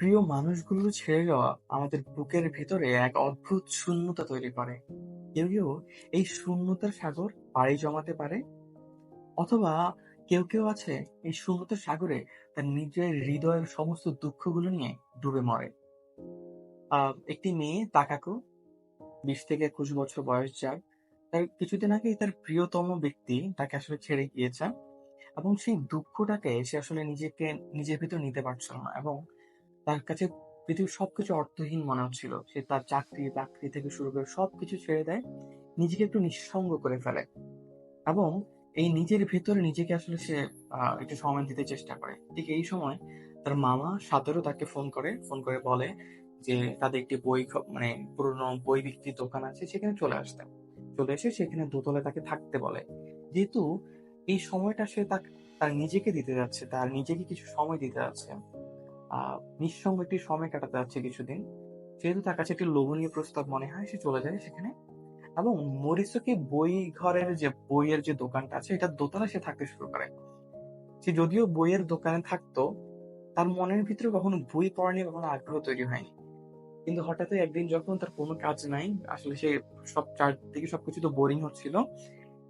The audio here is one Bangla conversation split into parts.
প্রিয় মানুষগুলো ছেড়ে যাওয়া আমাদের বুকের ভেতরে এক অদ্ভুত শূন্যতা তৈরি করে। কেউ, কেউ এই শূন্যতার সাগর পাড়ি জমাতে পারে অথবা কেউ, কেউ আছে এই শূন্যতার সাগরে তার নিজের হৃদয়ের সমস্ত দুঃখগুলো নিয়ে ডুবে মরে। একটি মেয়ে তাকাকু বিশ থেকে একুশ বছর বয়স যার, তার কিছুদিন আগেই তার প্রিয়তম ব্যক্তি তাকে আসলে ছেড়ে গিয়েছে এবং সেই দুঃখটাকে সে আসলে নিজেকে নিজের ভেতর নিতে পারছিল না এবং তার কাছে পৃথিবীর সবকিছু অর্থহীন মনে হচ্ছিল। সে তার চাকরি-বাকরি থেকে শুরু করে সবকিছু ছেড়ে দেয়। নিজেকে একটু নিঃসঙ্গ করে ফেলে এবং এই নিজের ভেতরে নিজেকে আসলে সে একটু সময় দিতে চেষ্টা করে। ঠিক এই সময় তার মামা সাতোরু তাকে ফোন করে। ফোন করে বলে যে তাদের একটি বই মানে পুরনো বই বিক্রির দোকান আছে সেখানে চলে আসতে। চলে এসে সেখানে দোতলায় তাকে থাকতে বলে। যেহেতু এই সময়টা সে তার নিজেকে দিতে যাচ্ছে, তার নিজেকে কিছু সময় দিতে যাচ্ছে। নিঃসঙ্গ একটি সময় কাটাতে যাচ্ছে কিছুদিন। যেহেতু তার কাছে একটি লোভনীয় প্রস্তাব মনে হয় সে চলে যায় সেখানে এবং মোরিসোকে বই ঘরের যে বইয়ের যে দোকানটা আছে এটার দোতলায় সে থাকতে শুরু করে। সে যদিও বইয়ের দোকানে থাকতো, তার মনের ভিতরে কখনো বই পড়া নিয়ে কখনো আগ্রহ তৈরি হয়নি। কিন্তু হঠাৎই একদিন যখন তার কোনো কাজ নাই, আসলে সে সব চারদিকে সবকিছু তো বোরিং হচ্ছিল।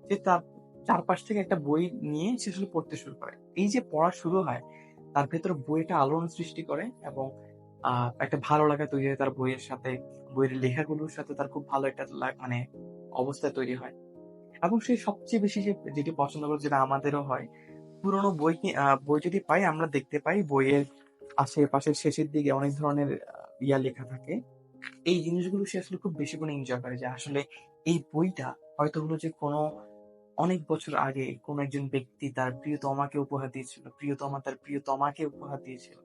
সে তার চারপাশ থেকে একটা বই নিয়ে সে আসলে পড়তে শুরু করে। এই যে পড়া শুরু হয়, তার ভেতরে বইটা আলোড়ন সৃষ্টি করে এবং একটা ভালো লাগা তৈরি হয় তার বইয়ের সাথে। বইয়ের লেখাগুলোর সাথে তার খুব ভালো একটা মানে অবস্থা তৈরি হয়। এবং সে সবচেয়ে বেশি যে যেটি পছন্দ করে যেটা আমাদেরও হয়, পুরোনো বই বই যদি পাই আমরা দেখতে পাই বইয়ের আশেপাশের শেষের দিকে অনেক ধরনের ইয়া লেখা থাকে। এই জিনিসগুলো সে আসলে খুব বেশি করে এনজয় করে যে আসলে এই বইটা হয়তো হলো যে কোনো অনেক বছর আগে কোনো একজন ব্যক্তি তার প্রিয়তমাকে উপহার দিয়েছিল। প্রিয়তমা তার প্রিয়তমাকে উপহার দিয়েছিল।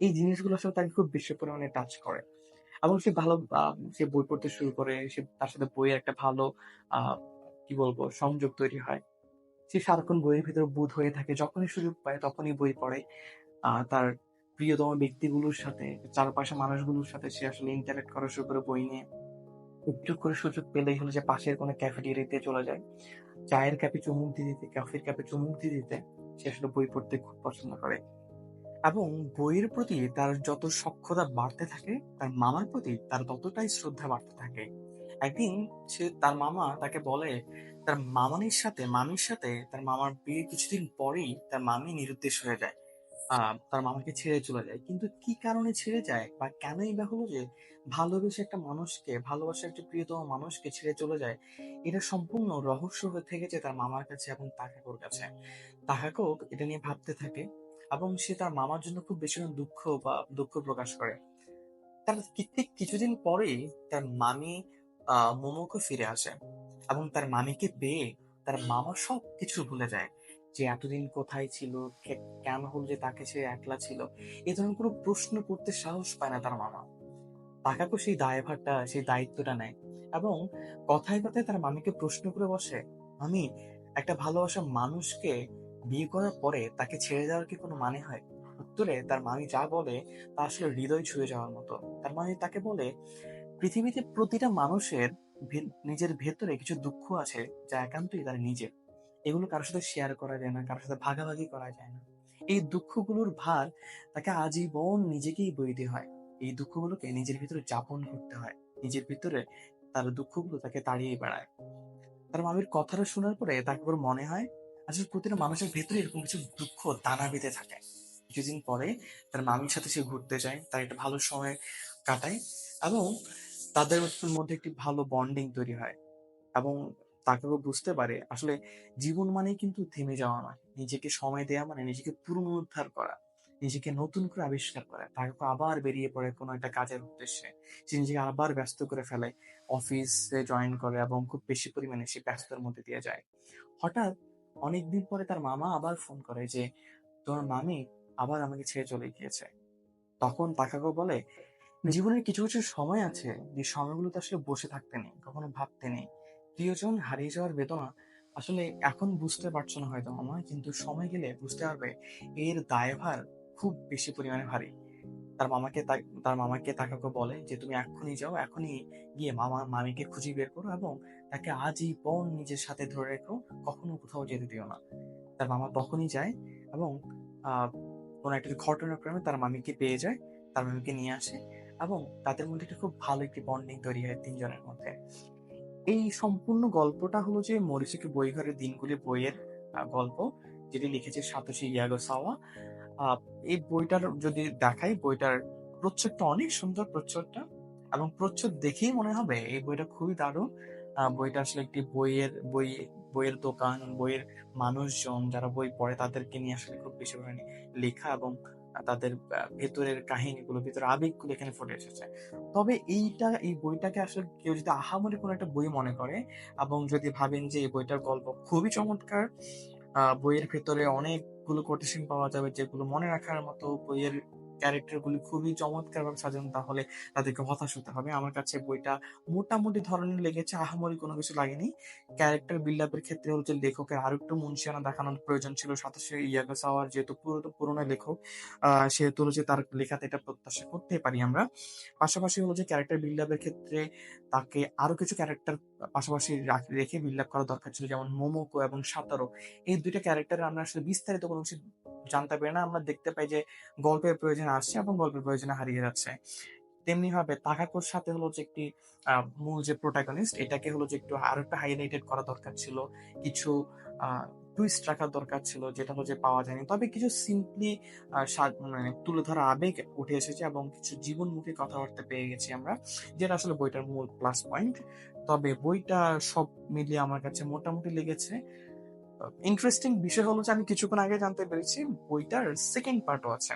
এই জিনিসগুলো আসলে তাকে খুব বেশি পরিমাণে টাচ করে। এবং সে ভালো সে বই পড়তে শুরু করে। সে তার সাথে বইয়ের একটা ভালো কি বলব সংযোগ তৈরি হয়। সে সারাক্ষণ বইয়ের ভিতরে বুঁদ হয়ে থাকে। যখনই সুযোগ পায় তখনই বই পড়ে। তার প্রিয়তম ব্যক্তিগুলোর সাথে, চারপাশের মানুষগুলোর সাথে সে আসলে interact করা শুরু করে বই নিয়ে। একটু করে সুযোগ পেলেই হলো যে পাশের কোনো ক্যাফেটেরিয়াতে চলে যায়। চায়ের কাপে চুমুক দিয়ে দিতে, কফির কাপে চুমুক দিয়ে দিতে সে আসলে বই পড়তে খুব পছন্দ করে। এবং বইয়ের প্রতি তার যত সখ্যতা বাড়তে থাকে, তার মামার প্রতি তার ততটাই শ্রদ্ধা বাড়তে থাকে। একদিন সে তার মামা তাকে বলে, তার মামানির সাথে মামির সাথে তার মামার বিয়ের কিছুদিন পরেই তার মামি নিরুদ্দেশ হয়ে যায়। আ তার মামাকে ছেড়ে চলে যায়। কিন্তু কি কারণে ছেড়ে যায় বা কেনই বা হলো যে ভালোবেসে একটা মানুষকে, ভালোবাসার একটা প্রিয়তম মানুষকে ছেড়ে চলে যায়, এটা সম্পূর্ণ রহস্য হয়ে থেকেছে তার মামার কাছে এবং তাকাকোর কাছে। তাকাকো এটা নিয়ে ভাবতে থাকে এবং সে তার মামার জন্য খুব বেশি দুঃখ বা দুঃখ প্রকাশ করে। তার কি ঠিক কিছুদিন পরেই তার মামি আহ মোমোকো ফিরে আসে এবং তার মামিকে পেয়ে তার মামা সবকিছু ভুলে যায়। যে এতদিন কোথায় ছিল, কেন হলো যে তাকে সে একলা ছিল। এ ধরনের কোনো প্রশ্ন করতে সাহস পায় না তার মামা। তাকাকো সেই দায়ভারটা, সেই দায়িত্বটা নেয় এবং কথায়, কথায় তার মামিকে প্রশ্ন করে বসে, "মামি, একটা ভালোবাসা মানুষকে বিয়ে করার পরে তাকে ছেড়ে দেওয়ার কি কোনো মানে হয়?" উত্তরে তার মামি যা বলে তা আসলে হৃদয় ছুঁয়ে যাওয়ার মতো। তার মামি তাকে বলে, "পৃথিবীতে প্রতিটা মানুষের নিজের ভেতরে কিছু দুঃখ আছে যা একান্তই তার নিজের। এগুলো কারও সাথে শেয়ার করা যায় না, কারও সাথে ভাগাভাগি করা যায় না। এই দুঃখগুলোর ভার তাকে আজীবন নিজেকেই বইতে হয়। এই দুঃখগুলোকে নিজের ভিতরে যাপন করতে হয়। নিজের ভিতরে তার দুঃখগুলো তাকে তাড়িয়ে বেড়ায়।" তার মামির কথাটা শোনার পরে তাকাকোর মনে হয়, আসলে প্রতিটা মানুষের ভেতরে এরকম কিছু দুঃখ দানা বেঁধে থাকে। কিছুদিন পরে তার মামির সাথে সে ঘুরতে যায়। তার একটা ভালো সময় কাটায় এবং তাদের মধ্যে একটি ভালো বন্ডিং তৈরি হয় এবং তাকাকো বুঝতে পারে আসলে জীবন মানেই কিন্তু থেমে যাওয়া নয়। নিজেকে সময় দেয়া মানে নিজেকে পুনরুদ্ধার করা, নিজেকে নতুন করে আবিষ্কার করা। তাকাকো আবার বেরিয়ে পড়ে কোনো একটা কাজের উদ্দেশ্যে। সে নিজেকে আবার ব্যস্ত করে ফেলে। অফিসে জয়েন করে এবং খুব বেশি পরিমাণে সে ব্যস্ততার মধ্যে দিয়ে যায়। হঠাৎ অনেকদিন পরে তার মামা আবার ফোন করে যে, "তোমার মামি আবার আমাকে ছেড়ে চলে গিয়েছে।" তখন তাকাকো বলে, "জীবনের কিছু, কিছু সময় আছে যে সময়গুলোতে আসলে বসে থাকতে নেই, কখনো ভাবতে নেই। প্রিয়জন হারিয়ে যাওয়ার বেদনা আসলে এখন বুঝতে পারছ না হয়তো মামা, কিন্তু সময় গেলে বুঝতে পারবে এর দায়ভার খুব বেশি পরিমাণে ভারী।" তার মামাকে তার মামাকে তাকাকো বলে যে, "তুমি এখনই যাও, এখনই গিয়ে মামা মামিকে খুঁজে বের করো এবং তাকে আজই আজীবন নিজের সাথে ধরে রেখো, কখনো কোথাও যেতে দিও না।" তার মামা তখনই যায় এবং কোনো একটা ঘটনাক্রমে তার মামিকে পেয়ে যায় তার মামিকে নিয়ে আসে এবং তাদের মধ্যে একটা খুব ভালো একটি বন্ডিং তৈরি হয় তিনজনের মধ্যে এই সম্পূর্ণ গল্পটা হলো যে মরিসুকি বইঘরের দিনগুলি বইয়ের গল্প, যেটি লিখেছে সাতোশি ইয়াগোসাওয়া। এই বইটার যদি দেখাই, বইটার প্রচ্ছদটা অনেক সুন্দর প্রচ্ছদটা এবং প্রচ্ছদ দেখেই মনে হবে এই বইটা খুবই দারুণ। বইটা আসলে একটি বইয়ের, বই, বইয়ের দোকান, বইয়ের মানুষজন যারা বই পড়ে তাদেরকে নিয়ে আসলে খুব বেশি পরিমাণে লেখা এবং তাদের ভেতরের কাহিনীগুলো, ভেতরের আবেগগুলো এখানে ফুটে এসেছে। তবে এইটা, এই বইটাকে আসলে কেউ যদি আহামরি কোনো একটা বই মনে করে এবং যদি ভাবেন যে, এই বইটার গল্প খুবই চমৎকার বইয়ের ভেতরে অনেকগুলো কোটেশন পাওয়া যাবে যেগুলো মনে রাখার মতো বইয়ের ক্যারেক্টার গুলি খুবই চমৎকার ভাবে সাজানো, তাহলে তাদেরকে হতাশ হতে হবে। আমার কাছে বইটা মোটামুটি ধরনের লেগেছে, আহামরি কোনো কিছু লাগেনি। ক্যারেক্টার বিল্ড আপের ক্ষেত্রে হচ্ছে লেখকের আরও একটু মুন্সিয়ানা দেখানোর প্রয়োজন ছিল, সাতাশে ইয়াগাসাওয়ার যেহেতু পুরো পুরোনো লেখক সেহেতু যে তার লেখাতে এটা প্রত্যাশা করতে পারি আমরা। পাশাপাশি হলো যে ক্যারেক্টার বিল্ড আপের ক্ষেত্রে তাকে আরও কিছু ক্যারেক্টার পাশাপাশি রেখে বিল্ড আপ করা দরকার ছিল, যেমন মোমোকো এবং সাতারো। এই দুইটা ক্যারেক্টারে আমরা আসলে বিস্তারিত কোনো জানতে পারি না, আমরা দেখতে পাই যে গল্পের প্রয়োজনে আসছে এবং গল্পের প্রয়োজনে হারিয়ে যাচ্ছে। তেমনি ভাবে তাকাকোর সাথে হলো যে একটি মূল যে প্রোটাগনিস্ট এটাকে হলো যে একটু আরও একটা হাইলাইটেড করা দরকার ছিল। কিছু টুইস্ট রাখার দরকার ছিল যেটা যে পাওয়া যায়নি। তবে কিছু সিম্পলি মানে তুলে ধরা আবেগ উঠে এসেছে এবং কিছু জীবনমুখী কথাবার্তা পেয়ে গেছি আমরা, যেটা আসলে বইটার মূল প্লাস পয়েন্ট তবে বইটা সব মিলিয়ে আমার কাছে মোটামুটি লেগেছে। ইন্টারেস্টিং বিষয় হলো যে আমি কিছুক্ষণ আগে জানতে পেরেছি, বইটার সেকেন্ড পার্টও আছে।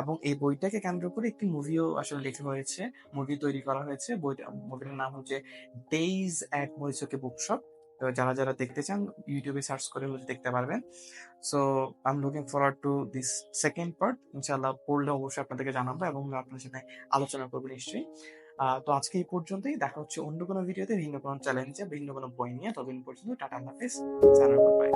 এবং এই বইটাকে কেন্দ্র করে একটি মুভিও আসলে লেখা হয়েছে মুভি তৈরি করা হয়েছে। বইটা মুভিটার নাম হচ্ছে ডেইজ অ্যাট মরিসোকে বুকশপ তো যারা যারা দেখতে চান ইউটিউবে সার্চ করে দেখতে পারবেন। So I'm looking forward to this second part ইনশাআল্লাহ পড়লে অবশ্যই আপনাদেরকে জানাব এবং আপনার সাথে আলোচনা করব নিশ্চয়ই। তো আজকে এই পর্যন্তই। দেখা হচ্ছে অন্য কোনো ভিডিওতে ভিন্ন কোনো চ্যালেঞ্জে ভিন্ন কোনো বই নিয়ে। ততদিন পর্যন্ত টাটা হাফিজ। বাই